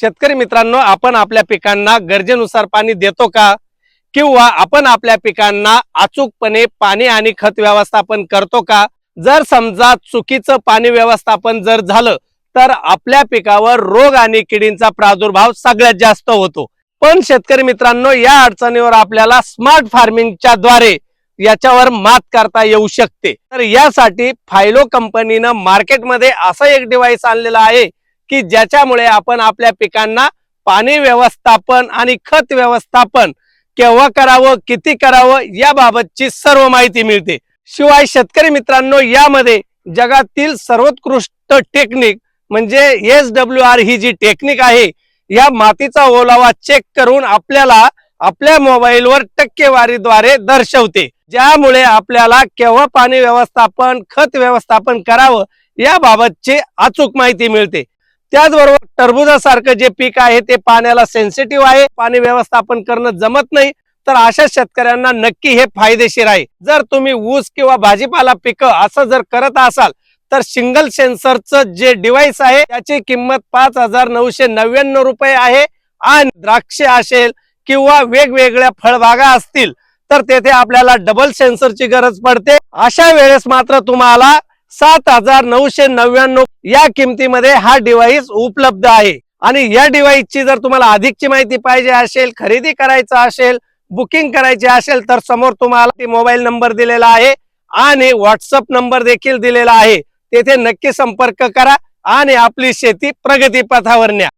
शेतकरी मित्रांनो आपण आपल्या पिकांना गरजेनुसार पाणी देतो का? किंवा आपण आपल्या पिकांना अचूकपणे पाणी आणि खत व्यवस्थापन करतो का? जर समजा चुकीचं पाणी व्यवस्थापन जर झालं तर आपल्या पिकावर रोग आणि किडींचा प्रादुर्भाव सगळ्यात जास्त होतो. पण शेतकरी मित्रांनो या अडचणीवर आपल्याला स्मार्ट फार्मिंगच्या द्वारे याच्यावर मात करता येऊ शकते. तर यासाठी फायलो कंपनीनं मार्केटमध्ये असं एक डिव्हाइस आणलेलं आहे की ज्याच्यामुळे आपण आपल्या पिकांना पाणी व्यवस्थापन आणि खत व्यवस्थापन केव्हा करावं किती करावं याबाबतची सर्व माहिती मिळते. शिवाय शेतकरी मित्रांनो यामध्ये जगातील सर्वोत्कृष्ट टेक्निक म्हणजे एस डब्ल्यू आर ही जी टेक्निक आहे या मातीचा ओलावा चेक करून आपल्याला आपल्या मोबाईलवर टक्केवारीद्वारे दर्शवते. ज्यामुळे आपल्याला केव्हा पाणी व्यवस्थापन खत व्यवस्थापन करावं याबाबतची अचूक माहिती मिळते. त्याचबरोबर टरबुजासारखं जे पीक आहे ते पाण्याला सेन्सिटिव्ह आहे. पाणी व्यवस्थापन करणं जमत नाही. तर अशा शेतकऱ्यांना नक्की हे फायदेशीर आहे. जर तुम्ही ऊस किंवा भाजीपाला पिकं असं जर करत असाल तर सिंगल सेन्सरचं जे डिव्हाइस आहे त्याची किंमत पाच हजार नऊशे नव्याण्णव रुपये आहे. आणि द्राक्षे असेल किंवा वेगवेगळ्या फळबागा असतील तर तेथे आपल्याला डबल सेन्सरची गरज पडते. अशा वेळेस मात्र तुम्हाला सात हजार नऊशे नव्याण्णव या किमतीमध्ये हा डिव्हाइस उपलब्ध आहे. आणि या डिव्हाइसची जर तुम्हाला अधिकची माहिती पाहिजे असेल खरेदी करायचं असेल बुकिंग करायची असेल तर समोर तुम्हाला मोबाईल नंबर दिलेला आहे आणि व्हॉट्सअप नंबर देखील दिलेला आहे. तेथे नक्की संपर्क करा आणि आपली शेती प्रगती पथावर न्या.